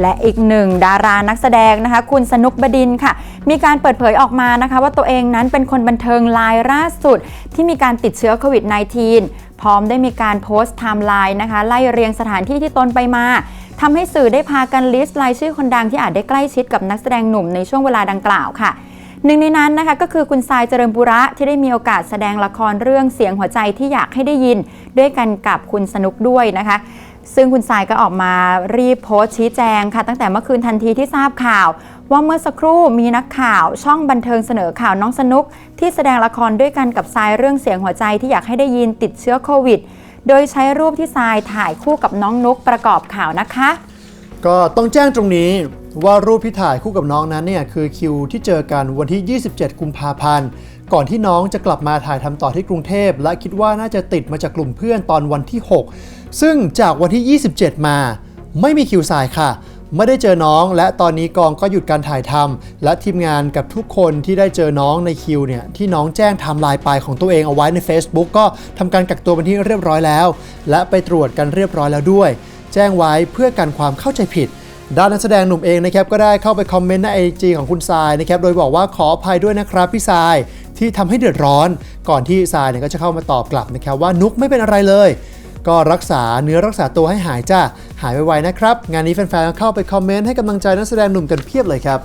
และอีกหนึ่งดารานักแสดงนะคะ คุณสนุกบดินค่ะ มีการเปิดเผยออกมานะคะ ว่าตัวเองนั้นเป็นคนบันเทิงรายล่าสุด ที่มีการติดเชื้อโควิด -19 พร้อมได้มีการโพสต์ไทม์ไลน์นะคะ ไล่เรียงสถานที่ที่ตนไปมาทำให้สื่อได้พากันลิสต์รายชื่อคนดังที่อาจได้ใกล้ชิดกับนักแสดงหนุ่มในช่วงเวลาดังกล่าวค่ะหนึ่งในนั้นนะคะก็คือคุณทรายเจริญบุระที่ได้มีโอกาสแสดงละครเรื่องเสียงหัวใจที่อยากให้ได้ยิน ด้วยกันกับคุณสนุกด้วยนะคะ ซึ่งคุณทรายก็ออกมารีบโพสต์ชี้แจงค่ะ ตั้งแต่เมื่อคืนทันทีที่ทราบข่าว ว่าเมื่อสักครู่มีนักข่าวช่องบันเทิงเสนอข่าวน้องสนุก ที่แสดงละครด้วยกันกับทรายเรื่องเสียงหัวใจที่อยากให้ได้ยินติดเชื้อโควิด โดยใช้รูปที่ทรายถ่ายคู่กับน้องนุกประกอบข่าวนะคะ ก็ต้องแจ้งตรงนี้ว่ารูปที่ถ่ายคู่กับน้องนั้นเนี่ยคือคิวที่เจอกันวันที่ 27 กุมภาพันธ์ก่อนที่น้องจะกลับมาถ่ายทำต่อที่กรุงเทพ และคิดว่าน่าจะติดมาจากกลุ่มเพื่อนตอนวันที่ 6 ซึ่งจากวันที่ 27 มา ไม่มีคิวสายค่ะ ไม่ได้เจอน้อง และตอนนี้กองก็หยุดการถ่ายทำและทีมงานกับทุกคนที่ได้เจอน้องในคิวเนี่ยที่น้องแจ้งทม์ไลน์ไปของตัวเองเอาไว้ใน Facebook ก็ทำการกักตัวเป็นที่เรียบร้อยแล้ว และไปตรวจกันเรียบร้อยแล้วด้วย แจ้งไว้เพื่อกันความเข้าใจผิดด้านนักแสดงหนุ่มเองนะครับก็ได้เข้าไปคอมเมนต์ในไอจีของคุณทรายนะครับโดยบอกว่าขออภัยด้วยนะครับพี่ทรายที่ทำให้เดือดร้อน ก่อนที่ทรายเนี่ยก็จะเข้ามาตอบกลับนะครับว่านุกไม่เป็นอะไรเลย ก็รักษาเนื้อรักษาตัวให้หายจ้าหายไวๆนะครับ งานนี้แฟนๆเข้าไปคอมเมนต์ให้กำลังใจนักแสดงหนุ่มกันเพียบเลยครับ